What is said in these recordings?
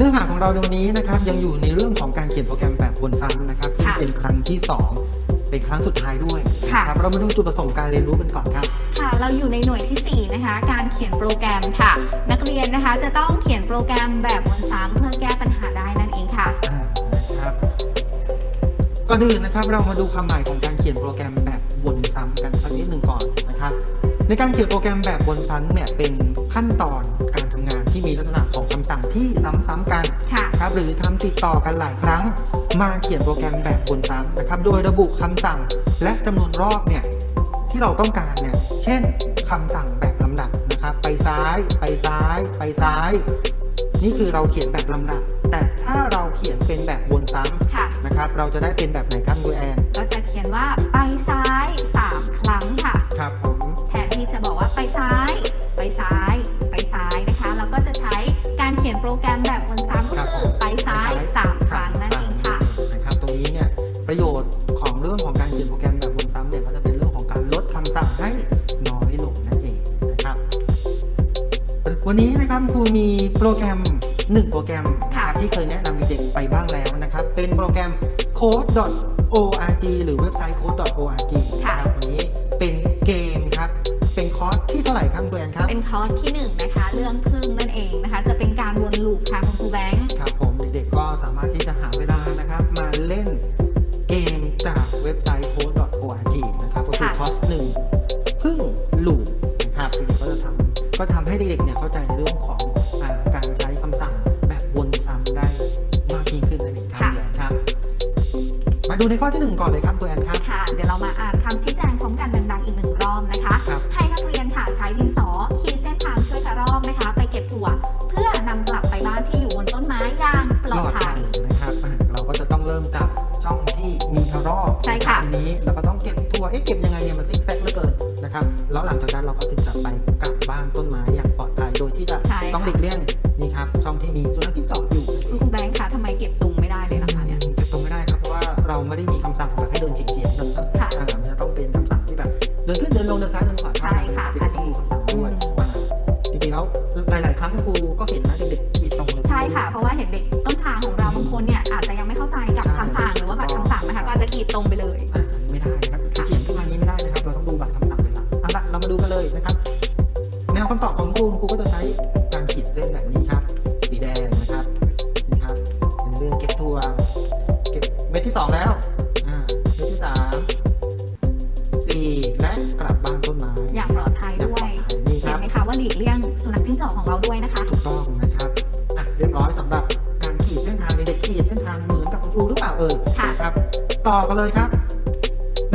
เนื้อหาของเราในวันนี้นะครับยังอยู่ในเรื่องของการเขียนโปรแกรมแบบวนซ้ำนะครับซึ่งค่ะเป็นครั้งที่ 2 เป็นครั้งสุดท้ายด้วยค่ะนะครับเรามาดูจุดประสงค์การเรียนรู้กันก่อนครับค่ะ เราอยู่ในหน่วยที่ 4 นะคะ การเขียนโปรแกรมค่ะ นักเรียนนะคะจะต้องเขียนโปรแกรมแบบวนซ้ำเพื่อแก้ปัญหาได้นั่นเองค่ะอ่านะครับก่อนอื่นนะครับเรามาดูความหมายของการเขียนโปรแกรมแบบวนซ้ำกันสักนิดหนึ่งก่อนนะครับในการเขียนโปรแกรมแบบวนซ้ำเนี่ยเป็นขั้นตอนการทำงาน หรือทำติดต่อกันหลายครั้ง มาเขียนโปรแกรมแบบวนซ้ำนะครับ โดยระบุคำสั่งและจำนวนรอบเนี่ยที่เราต้องการเนี่ย เช่นคำสั่งแบบลำดับนะครับ ไปซ้าย ไปซ้าย ไปซ้าย นี่คือเราเขียนแบบลำดับ แต่ถ้าเราเขียนเป็นแบบวนซ้ค่ะำนะครับ เราจะได้เป็นแบบไหนครับคุณแอน ก็จะเขียนว่าไปซ้าย3ครั้ง code.org หรือเว็บไซต์ code.org นะครับวันนี้เป็นเกมครับ เป็นคอร์สที่เท่าไหร่ครับคุณแอนครับ เป็นคอร์สที่1นะคะ เรื่องพึ่งนั่นเองนะคะ จะเป็นการวนลูปค่ะคุณครูแบงค์ ครับผมเด็กๆก็สามารถที่จะหาเวลานะครับ มาเล่นเกมจากเว็บไซต์ code.org นะครับก็คือค่ะ คอร์สหนึ่งพึ่งลูปนะครับเด็กๆก็จะทำก็ทำให้เด็กๆเนี่ยเข้าใจ ดูในข้อที่หนึ่งก่อนเลยครับคุณแอนครับ ค่ะ เดี๋ยวเรามาอ่าน ได้นะครับเราต้องดูบัตรคำสั่งเป็นหลักเอาละเรามาดูกันเลยนะครับ แนวคำตอบของครูครูก็จะใช้การขีดเส้นแบบนี้ครับ สีแดงนะครับนี่ครับเป็นเรื่องเก็บทัวเก็บเม็ดที่สองแล้วอ่าเม็ดที่สามสี่และกลับบ้านต้นไม้อย่างปลอดภัยด้วย นี่คเห็รันบไหมคะว่าหลีกเลี่ยงสุนัขจิ้งจอกของเราด้วยนะคะ ถูกต้องนะครับอะเรียบร้อยสำหรับการขีดเส้นทางเด็กๆขีดเส้นทางเหมือนกับคุณครูหรือเปล่าเอ่ยค่ะครับ ต่อกันเลยครับใน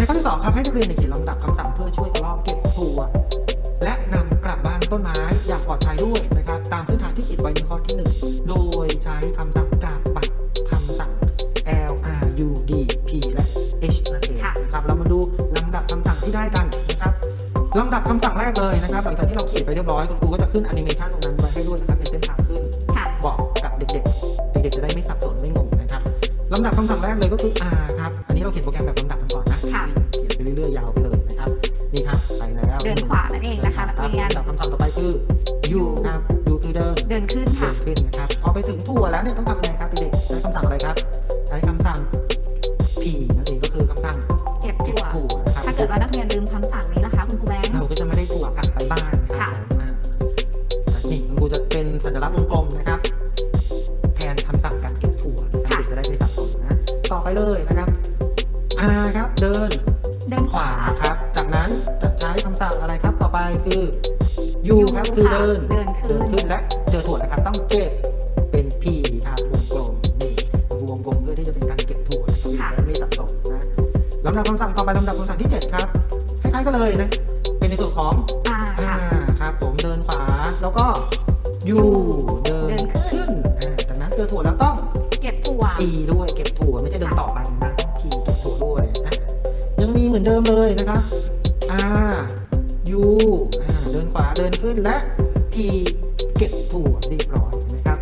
ข้อที่สองครับให้นักเรียนเขียนลำดับคำสั่งเพื่อช่วยกระรอกเก็บถั่วและนำกลับบ้านต้นไม้อย่างปลอดภัยด้วยนะครับ ตามพื้นฐานที่เขีดไว้ในข้อที่หนึ่งโดยใช้คำสั่งจากบัตรคำสั่ง L R U D P และ H นั่นเองค่ะนะครับ เรามาดูลำดับคำสั่งที่ได้กันนะครับลำดับคำสั่งแรกเลยนะครับหลังจากที่เราเขีดไปเรียบร้อยคุณครูก็จะขึ้นแอนิเมชันตรงนั้นไว้ให้ด้วยนะครับเป็นเส้นทางขึ้นบอกกับเด็กๆ เด็กๆจะได้ไม่สับสนไม่งงนะครับลำดับคำสั่งแรกเลยก็คือ R ครับอันนี้เราเขียนโปรแกรมแบบำดับคำสั่งต่อไปคือ U ครับ U คือเดิน เดินขึ้นเดิค่ะ นขึ้นนะครับ พอไปถึงถั่วแล้วเนี่ยต้องทำยังไงครับเด็กๆใช้คำสั่งอะไรครับ ใช้คำสั่ง P นั่นเองก็คือคำสั่งเก็บเก็บถั่ว ถั่วนะครับถ้าเกิดว่านักเรียนลืมคำสั่งนี้นะคะคุณครูแบงค์ เราก็จะไม่ได้ถั่วกลับไปบ้านนะครับค่ะผมอ่านี่คุณครูจะเป็นสัญลักษณ์วงกลมนะครับ แทนคำสั่งการเก็บถั่วนะครับเด็กจะได้ไม่สับสนนะ ต่อไปเลยนะครับ R ครับเดิน เดินขขวาวาครับ จากนั้นจะใช้คำสั่งอะไรครับ ต่อไปคือ U ครับคือเดินเดินขึ้เดินนขึ้นและเจอถั่วนะครับ ต้องเก็บเป็น P ครับวงกลมนี่วงกลมเพื่อที่จะเป็นการเก็บถั่วนะครับจะได้ไม่สับสนนะลำดับคำสั่งต่อไปลำดับคำสั่งที่ 7 ครับคล้ายๆกันเลยนะเป็นในส่วนของอ่าอ่าค่ะครับผมเดินขวาแล้วก็ U เดิเดินนขึ้ขึ้นนอ่าจากนั้นเจอถั่วแล้วต้องเก็บถั่ว P ด้วยเก็บถั่วไม่ใช่เดินต่อไปนะต้อง P เก็บถั่วด้วยนะยังมีเหมือนเดิมเลยนะครับ R U อ่าเดินขวา เดินขึ้นและ P เก็บถั่วเรียบร้อยนะครับ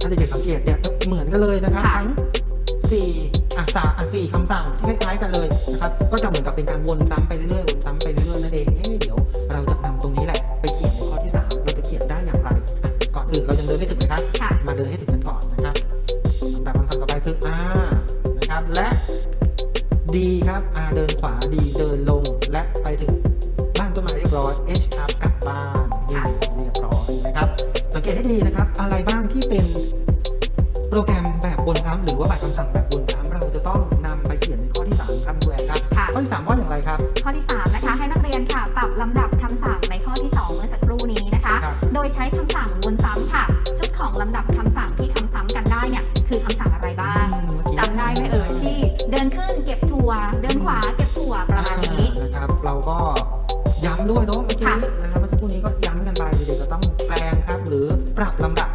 ถ้าเด็กๆสังเกตเนี่ยจะเหมือนกันเลยนะครับ ทั้งสี่อะสามอะสี่คำสั่งที่คล้ายๆกันเลยนะครับ ก็จะเหมือนกับเป็นการวนซ้ำไปเรื่อยๆ วนซ้ำไปเรื่อยๆนั่นเอง หรือว่าบัตรคำสั่งแบบวนซ้ำเราจะต้องนำไปเขียนในข้อที่3ครับคุณแอนครับ ค่ะ ข้อที่3ว่าอย่างไรครับ ข้อที่ 3 นะคะ ให้นักเรียนค่ะ ปรับลำดับคำสั่งในข้อที่ 2 เมื่อสักครู่นี้นะคะ ครับ โดยใช้คำสั่งวนซ้ำค่ะ ชุดของลำดับคำสั่งที่ทำซ้ำกันได้เนี่ยคือคำสั่งอะไรบ้างอืมเมื่อกี้จำได้ไหมเอ่ยที่ เดินขึ้นเก็บถั่วเดินขวาเก็บถั่วประมาณนี้ อ่านะครับ เราก็ย้ำด้วยเนาะเมื่อกี้ค่ะ นะครับเมื่อสักครู่นี้ก็ย้ำกันไปเด็กๆจะต้องแปลงครับ หรือปรับลำดับ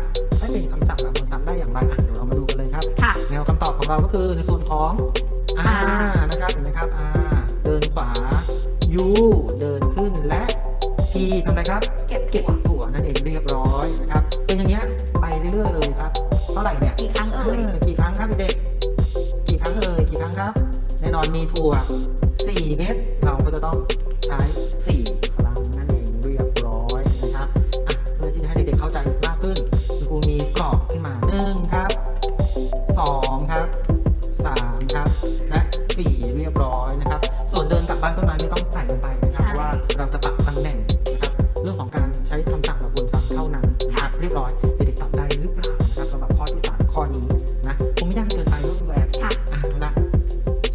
ของเราก็คือในส่วนของ R นะครับเห็นไหมครับ R เดินขวา U เดินขึ้นและ T ทำอะไรครับ เก็บเก็บถั่วถั่วนั่นเองเรียบร้อยนะครับ เป็นอย่างเงี้ยไปเรื่อยๆเลยครับ เท่าไหร่เนี่ยกี่ครั้งเอเอ่ยอกี่ครั้งครับเด็กๆกี่ครั้งเอ่ยกี่ครั้งครับ แน่นอนมีถั่ว4เม็ดเราก็จะต้องใช้4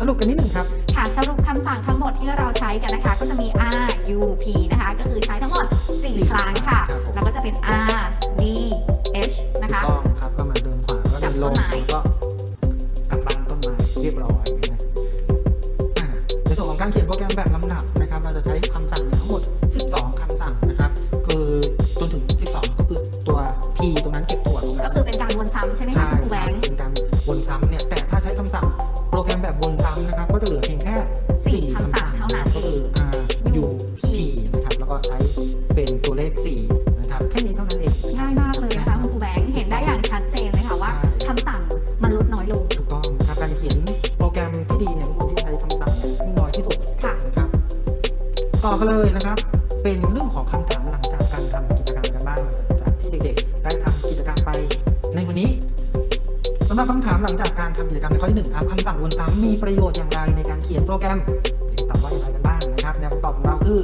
สรุปกันนิดหนึ่งครับ ค่ะสรุปคำสั่งทั้งหมดที่เราใช้กันนะคะ ก็จะมี R U P นะคะ ก็คือใช้ทั้งหมด 4 ครั้งค่ะ ครับผม แล้วก็จะเป็น R D H ถูนะกคะต้องครับก็มาเดินขวาก็เดินลงจับต้นไม้ แล้วก็กลับบ้านต้นไม้เรียบร้อยเห็นไหมอ่าในส่วนของการเขียนโปรแกรมแบบลำดับนะครับ เราจะใช้คำสั่งเนี่ยทั้งหมด 12คำสั่งนะครับ คือจนถึง 12 ก็คือตัว P ตรงนั้นเก็บตัวตรงนั้ก็นคือเป็นการวนซ้ำใช่ไหมคะใช่คุณครูแบงค์ สำหรับคำถามหลังจากการทำกิจกรรมในข้อที่หนึ่งครับคำสั่งวนซ้ำมีประโยชน์อย่างไรในการเขียนโปรแกรมเด็กๆตอบว่าอย่างไรกันบ้างนะครับแนวคำตอบของเราคือ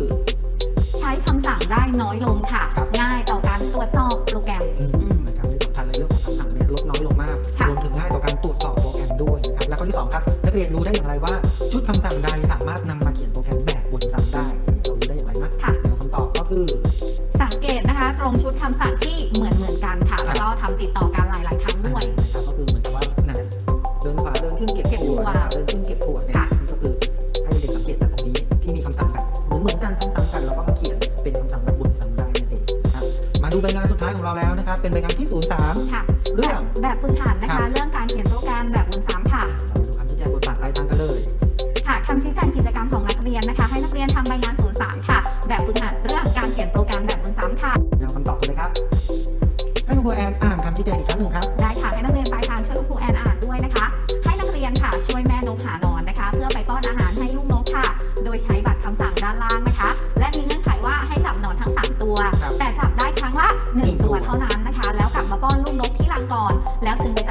ใช้คำสั่งได้น้อยลงค่ะครับง่ายต่อการตรวจสอบโปรแกรมอืมอืมนะครับที่สำคัญเลยเรื่องของคำสั่งเนี่ยลดน้อยลงมากค่ะรวมถึงง่ายต่อการตรวจสอบโปรแกรมด้วยนะครับและข้อที่สองครับนักเรียนรู้ได้อย่างไรว่า ชุดคำสั่งใดสามารถนำมาเขียนโปรแกรมแบบวนซ้ำได้เรารู้ได้อย่างไรนะค่ะแนวคำตอบก็คือ สังเกตนะคะตรงชุดคำสั่งที่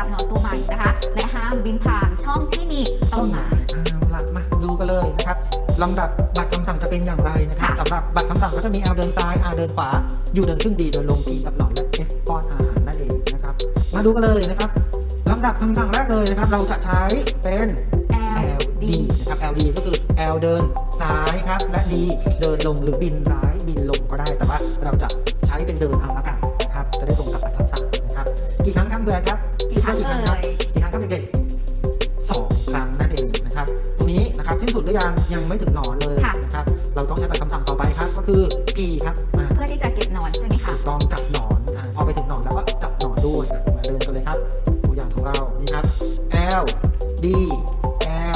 แล้วถึงไปจับหนอนตัวใหม่นะคะ และห้ามบินผ่านช่องที่มีต้นไม้เอาล่ะมาดูกันเลยนะครับลำดับบัตรคำสั่งจะเป็นอย่างไรนะครับค่ะสำหรับบัตรคำสั่งก็จะมี L เดินซ้าย R เดินขวา U เดินขึ้น D เดินลง P จับหนอนและ F ป้อนอาหารนั่นเองนะครับ มาดูกันเลยนะครับลำดับคำสั่งแรกเลยนะครับ เราจะใช้เป็น L D LD นะครับ LD ก็คือ L เดินซ้ายครับ และ D เดินลงหรือบินซ้ายบินลงก็ได้ แต่ว่าเราจะใช้เป็นเดินเอาละกันนะครับ จะได้ตรงกับบัตรคำสั่งนะครับ กี่ครั้งครับเดือนครับ กี่ครั้งกี่ครั้งครับยกี่ครั้งครับเด็กๆสองครั้งนั่นเองนะครับ ตรงนี้นะครับสิ้นสุดหรือยังยังไม่ถึงหนอนเลยค่ะ นะครับ เราต้องใช้บัตรคำสั่งต่อไปครับ ก็คือ P ครับมาเพื่อที่จะเก็บหนอนใช่ไหมคะ ลองจับหนอนอ่าพอไปถึงหนอนแล้วก็จับหนอนด้วยมาเดินกันเลยครับ ตัวอย่างของเรานี่ครับ L D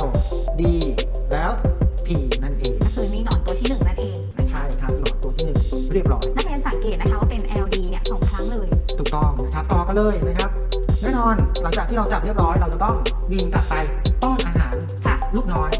L D แล้ว P นั่นเองก็คือนี่หนอนตัวที่หนึ่งนั่นเองนะใช่ครับหนอนตัวที่หนึ่งเรียบร้อย นักเรียนสังเกตนะคะว่าเป็น LD เนี่ยสองครั้งเลย ถูกต้องนะครับต่อกันเลยนะครับ น่นอนหลังจากที่เราจับเรียบร้อย เราจะต้องบินกลับไปป้อนอาหารค่ะลูกน้อย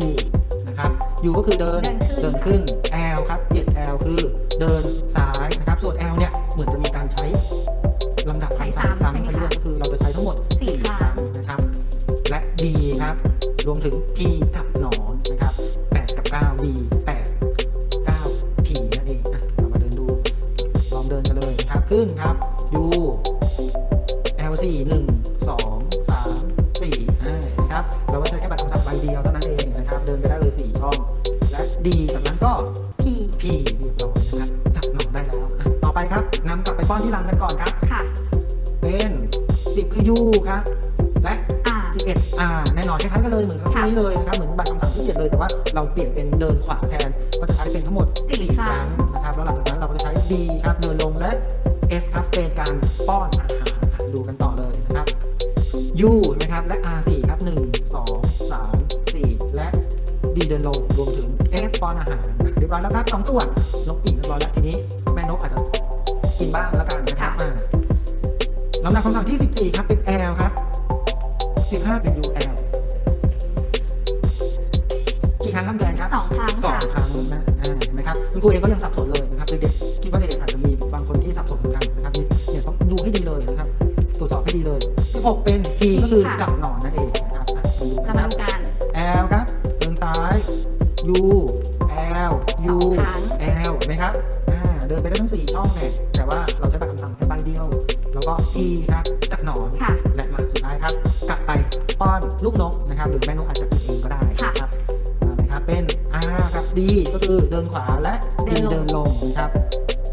U นะครับ U ก็คือเดินเดินขึ้นเดินขึ้น L ครับ7 L คือเดินซ้ายนะครับส่วน L เนี่ยเหมือนจะมีการใช้ลำดับคำสั่งใช้ซ้ำซ้ำไปใช่ไหมด้วยคะก็คือเราจะใช้ทั้งหมดสี่4ครั้งครั้งนะครับ และ D ครับ รวมถึง P จับหนอนนะครับ 8 กับ9 D 8 9 P นั่นเองอะเรามาเดินดู ลองเดินกันเลยนะครับขึ้นครับ U L 4 1 2 3 4อ่านะครับ เราก็ใช้แค่บัตรคำสั่งใบเดียวเท่านั้นเอง D จากนั้นก็ P P เรียบร้อยนะครับจับหนอนได้แล้วอะต่อไปครับนำกลับไปป้อนที่รังกันก่อนครับ ค่ะ เป็น 10 คือ U ครับ และ R 11อ่าแน่นอนคล้ายๆกันเลยเหมือนครั้งนี้เลยนะครับ เหมือนบัตรคำสั่งที่7เลย แต่ว่าเราเปลี่ยนเป็นเดินขวาแทน ก็จะใช้เป็นทั้งหมดสี่4คครั้รั้งงนะครับ แล้วหลังจากนั้นเราก็จะใช้ D ครับ เดินลงและ F ครับ เป็นการป้อนอาหารอะดูกันต่อเลยนะครับ U นะครับ และ R 4ครับ 1 2 3 4 และ D เดินลงรวม รอะเรียบร้อยแล้วครับสองตัวนกอิ่มเรียบร้อยแล้วทีนี้แม่นกอาจจะกินบ้างแล้วกันนะครับอ่าลำดับคำสั่งที่ 14 ครับเป็น L ครับ 15 เป็น UL กี่ครั้งครับแดนครับสองครั้งสองค่ะ ครั้งนะอ่าเห็นไหมครับคุณครูเองก็ยังสับสนเลยนะครับเด็กๆคิดว่าเด็กๆ R ครับ D ก็คือเดินขวาและ D เดินลง เดินลงนะครับ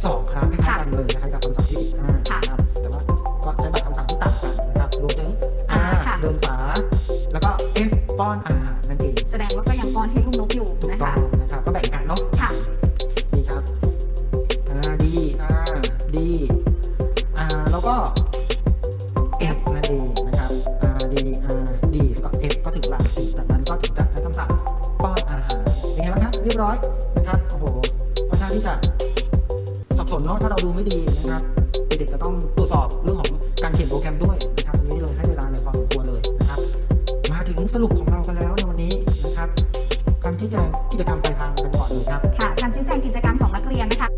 สองครั้งคล้ายๆกันเลยคล้ายๆกับคำสั่งที่15ค่ะนะครับแต่ว่าก็ใช้บัตรคำสั่งที่ต่างกันนะครับรวมถึง R ค่ะ เดินขวาแล้วก็ F ป้อนอ ยบร้อยนะครับโอ้โหค่อนข้างที่จะสับสนเนาะถ้าเราดูไม่ดีนะครับเด็กๆจะต้องตรวจสอบเรื่องของการเขียนโปรแกรมด้วยนะครับอันนี้เลยให้เวลาในพอสมควรเลยนะครับ มาถึงสรุปของเรากันแล้วในวันนี้นะครับการที่แจงกิจกรรมปลายทางกันก่อนเลยครับค่ะการชี้แจงกิจกรรมของนักเรียนนะคะ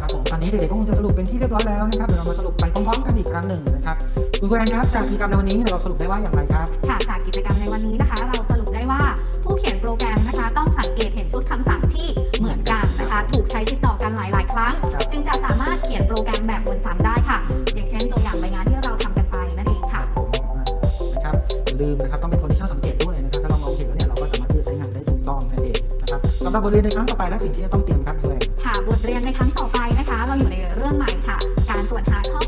ครับผมตอนนี้เด็กๆก็คงจะสรุปเป็นที่เรียบร้อยแล้วนะครับเดี๋ยวเรามาสรุปไปพร้อมๆกันอีกครั้งหนึ่งนะครับคุณแวนครับจากกิจกรรมในวันนี้เนี่ยเราสรุปได้ว่าอย่างไรครับ ค่ะจากกิจกรรมในวันนี้นะคะ เราสรุปได้ ว่าผู้เขียนโปรแกรมนะคะ ต้องสังเกตเห็นชุดคำสั่งที่เหมือนกันนะคะ ถูกใช้ติดต่อกันหลาย ๆ ครั้งครับจึงจะสามารถเขียนโปรแกรมแบบวนซ้ำได้ค่ะ อย่างเช่นตัวอย่างใบงานที่เราทำกันไปนั่นเองค่ะผมอ่านะครับอย่าลืมนะครับต้องเป็นคนที่ชอบสังเกตด้วยนะครับถ้าเรามองเห็นแล้วเนี่ยเราก็สามารถที่จะใช้งานได้ถูกต้องนั่นเองนะครับสำหรับบทเรียนในครั้งต่อไปและสิ่งที่จะต้องเตรียมครับคุณแวนค่ะบทเรียนในครั้งต่อไปนะคะ เราอยู่ในเรื่องใหม่ค่ะ การตรวจหาข้อ